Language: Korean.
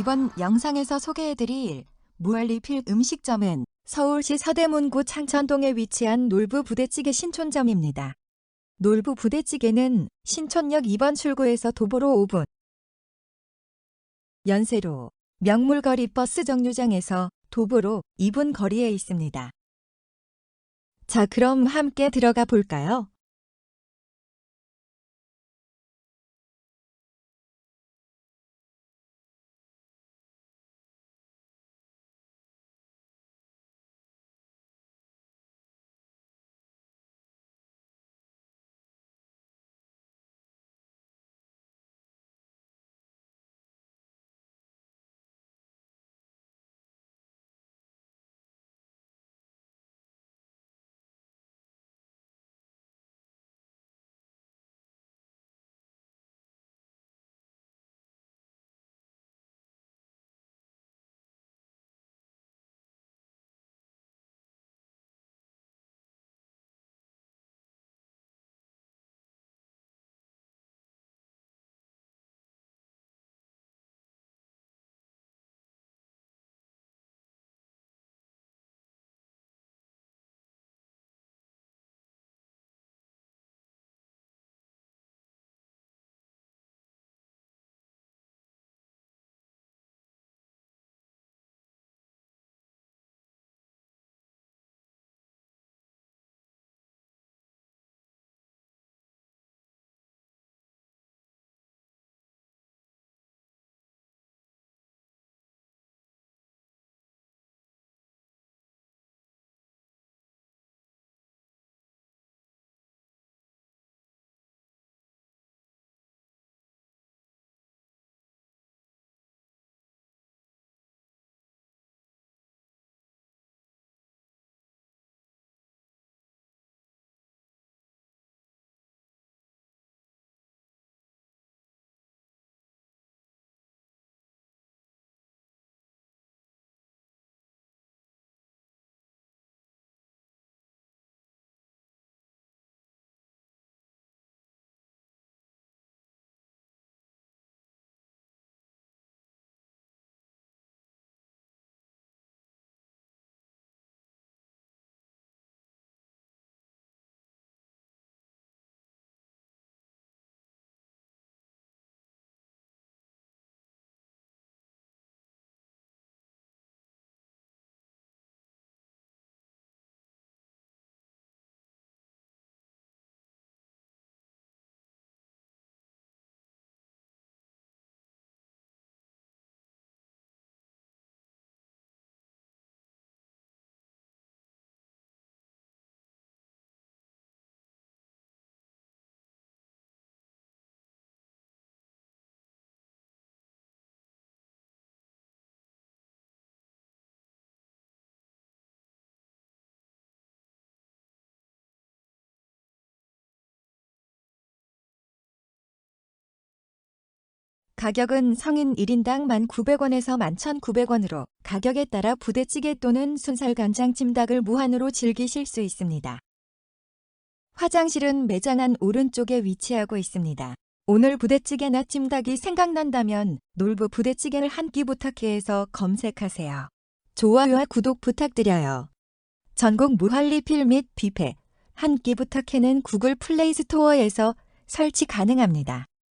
이번 영상에서 소개해드릴 무한리필 음식점은 서울시 서대문구 창천동에 위치한 놀부 부대찌개 신촌점입니다. 놀부 부대찌개는 신촌역 2번 출구에서 도보로 5분, 연세로 명물거리 버스 정류장에서 도보로 2분 거리에 있습니다. 자, 그럼 함께 들어가 볼까요? 가격은 성인 1인당 1,900원에서 11,900원으로 가격에 따라 부대찌개 또는 순살 간장 찜닭을 무한으로 즐기실 수 있습니다. 화장실은 매장 안 오른쪽에 위치하고 있습니다. 오늘 부대찌개나 찜닭이 생각난다면 놀부 부대찌개를 한 끼 부탁해에서 검색하세요. 좋아요와 구독 부탁드려요. 전국 무한 리필 및 뷔페 한 끼 부탁해는 구글 플레이 스토어에서 설치 가능합니다.